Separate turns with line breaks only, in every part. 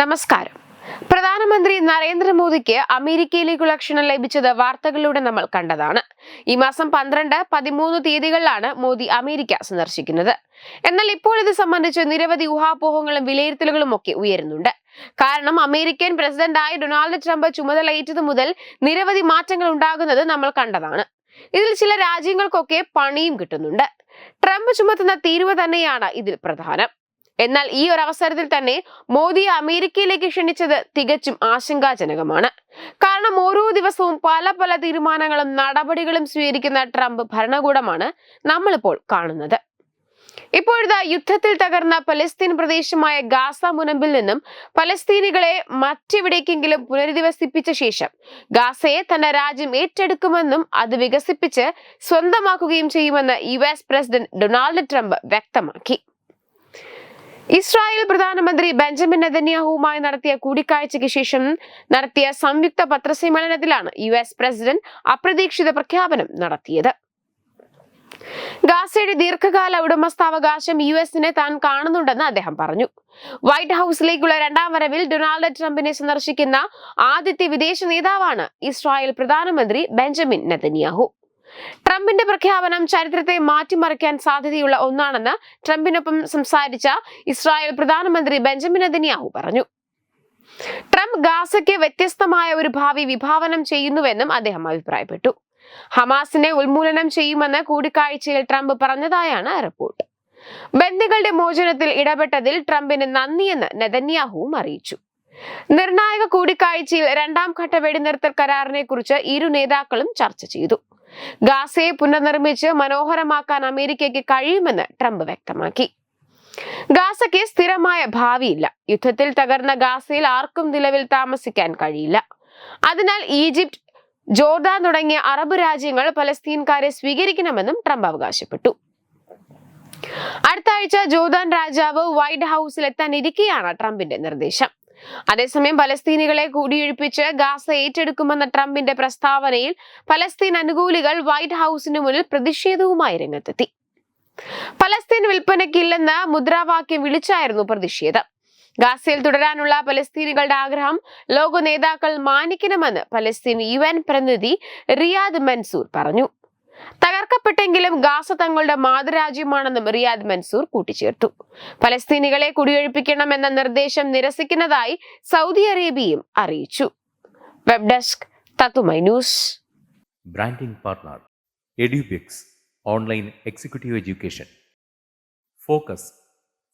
നമസ്കാരം പ്രധാനമന്ത്രി നരേന്ദ്രമോദിക്ക് അമേരിക്കയിലേക്കുള്ള ക്ഷണം ലഭിച്ചത് വാർത്തകളിലൂടെ നമ്മൾ കണ്ടതാണ് ഈ മാസം പന്ത്രണ്ട് പതിമൂന്ന് തീയതികളിലാണ് മോദി അമേരിക്ക സന്ദർശിക്കുന്നത് എന്നാൽ ഇപ്പോൾ ഇത് സംബന്ധിച്ച് നിരവധി ഊഹാപോഹങ്ങളും വിലയിരുത്തലുകളും ഒക്കെ ഉയരുന്നുണ്ട് കാരണം അമേരിക്കൻ പ്രസിഡന്റായ ഡൊണാൾഡ് ട്രംപ് ചുമതലയേറ്റത് മുതൽ നിരവധി മാറ്റങ്ങൾ ഉണ്ടാകുന്നത് നമ്മൾ കണ്ടതാണ് ഇതിൽ ചില രാജ്യങ്ങൾക്കൊക്കെ പണിയും കിട്ടുന്നുണ്ട് ട്രംപ് ചുമത്തുന്ന തീരുവ തന്നെയാണ് ഇതിൽ പ്രധാനം എന്നാൽ ഈ ഒരു അവസരത്തിൽ തന്നെ മോദിയെ അമേരിക്കയിലേക്ക് ക്ഷണിച്ചത് തികച്ചും ആശങ്കാജനകമാണ് കാരണം ഓരോ ദിവസവും പല പല തീരുമാനങ്ങളും നടപടികളും സ്വീകരിക്കുന്ന ട്രംപ് ഭരണകൂടമാണ് നമ്മളിപ്പോൾ കാണുന്നത് ഇപ്പോഴത്തെ യുദ്ധത്തിൽ തകർന്ന പലസ്തീൻ പ്രദേശമായ ഗാസ മുനമ്പിൽ നിന്നും പലസ്തീനികളെ മറ്റെവിടേക്കെങ്കിലും പുനരധിവസിപ്പിച്ച ശേഷം ഗാസയെ തന്റെ രാജ്യം ഏറ്റെടുക്കുമെന്നും അത് വികസിപ്പിച്ച് സ്വന്തമാക്കുകയും ചെയ്യുമെന്ന് യു പ്രസിഡന്റ് ഡൊണാൾഡ് ട്രംപ് വ്യക്തമാക്കി ഇസ്രായേൽ പ്രധാനമന്ത്രി ബെഞ്ചമിൻ നെതന്യാഹുവുമായി നടത്തിയ കൂടിക്കാഴ്ചയ്ക്ക് ശേഷം നടത്തിയ സംയുക്ത പത്രസമ്മേളനത്തിലാണ് യു എസ് പ്രസിഡന്റ് അപ്രതീക്ഷിത പ്രഖ്യാപനം നടത്തിയത് ഗാസയുടെ ദീർഘകാല ഉടമസ്ഥാവകാശം യു എസിനെ താൻ കാണുന്നുണ്ടെന്ന് അദ്ദേഹം പറഞ്ഞു വൈറ്റ് ഹൗസിലേക്കുള്ള രണ്ടാം വരവിൽ ഡൊണാൾഡ് ട്രംപിനെ സന്ദർശിക്കുന്ന ആദ്യത്തെ വിദേശ നേതാവാണ് ഇസ്രായേൽ പ്രധാനമന്ത്രി ബെഞ്ചമിൻ നെതന്യാഹു ട്രംപിന്റെ പ്രഖ്യാപനം ചരിത്രത്തെ മാറ്റിമറിക്കാൻ സാധ്യതയുള്ള ഒന്നാണെന്ന് ട്രംപിനൊപ്പം സംസാരിച്ച ഇസ്രായേൽ പ്രധാനമന്ത്രി ബെഞ്ചമിൻ അതന്യാഹു പറഞ്ഞു ട്രംപ് ഗാസയ്ക്ക് വ്യത്യസ്തമായ ഒരു ഭാവി വിഭാവനം ചെയ്യുന്നുവെന്നും അദ്ദേഹം അഭിപ്രായപ്പെട്ടു ഹമാസിനെ ഉന്മൂലനം ചെയ്യുമെന്ന് കൂടിക്കാഴ്ചയിൽ ട്രംപ് പറഞ്ഞതായാണ് റിപ്പോർട്ട് ബന്ദികളുടെ മോചനത്തിൽ ഇടപെട്ടതിൽ ട്രംപിന് നന്ദിയെന്ന് നെതന്യാഹുവും അറിയിച്ചു നിർണായക കൂടിക്കാഴ്ചയിൽ രണ്ടാം ഘട്ട വെടിനിർത്തൽ കരാറിനെ കുറിച്ച് ഇരു നേതാക്കളും ചർച്ച ചെയ്തു ഗാസയെ പുനർനിർമ്മിച്ച് മനോഹരമാക്കാൻ അമേരിക്കയ്ക്ക് കഴിയുമെന്ന് ട്രംപ് വ്യക്തമാക്കി ഗാസയ്ക്ക് സ്ഥിരമായ ഭാവിയില്ല യുദ്ധത്തിൽ തകർന്ന ഗാസയിൽ ആർക്കും നിലവിൽ താമസിക്കാൻ കഴിയില്ല അതിനാൽ ഈജിപ്ത് ജോർദാൻ തുടങ്ങിയ അറബ് രാജ്യങ്ങൾ പലസ്തീൻകാരെ സ്വീകരിക്കണമെന്നും ട്രംപ് അവകാശപ്പെട്ടു അടുത്ത ആഴ്ച ജോർദാൻ രാജാവ് വൈറ്റ് ഹൗസിൽ ട്രംപിന്റെ നിർദ്ദേശം അതേസമയം പലസ്തീനികളെ കൂടിയൊഴിപ്പിച്ച് ഗാസ ഏറ്റെടുക്കുമെന്ന ട്രംപിന്റെ പ്രസ്താവനയിൽ പലസ്തീൻ അനുകൂലികൾ വൈറ്റ് ഹൌസിന് മുന്നിൽ പ്രതിഷേധവുമായി രംഗത്തെത്തി പലസ്തീൻ വിൽപ്പനയ്ക്കില്ലെന്ന് മുദ്രാവാക്യം വിളിച്ചായിരുന്നു പ്രതിഷേധം ഗാസയിൽ തുടരാനുള്ള പലസ്തീനികളുടെ ആഗ്രഹം ലോക നേതാക്കൾ മാനിക്കണമെന്ന് പലസ്തീൻ യു എൻ പ്രതിനിധി റിയാദ് മൻസൂർ പറഞ്ഞു തകർക്കപ്പെട്ടെങ്കിലും ഗാസ തങ്ങളുടെ മാതൃരാജ്യമാണെന്നും റിയാദ് മൻസൂർ കൂട്ടിച്ചേർത്തു ഫലസ്തീനികളെ കുടിയൊഴിപ്പിക്കണമെന്ന നിർദ്ദേശം നിരസിക്കുന്നതായി സൗദി അറേബ്യയും അറിയിച്ചു വെബ് ഡെസ്ക് തത്തുമൈ news
branding partner Edubix online executive education focus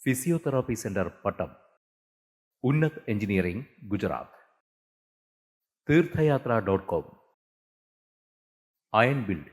physiotherapy centre Pattam Unnat engineering Gujarat Tirthayatra dot com iron build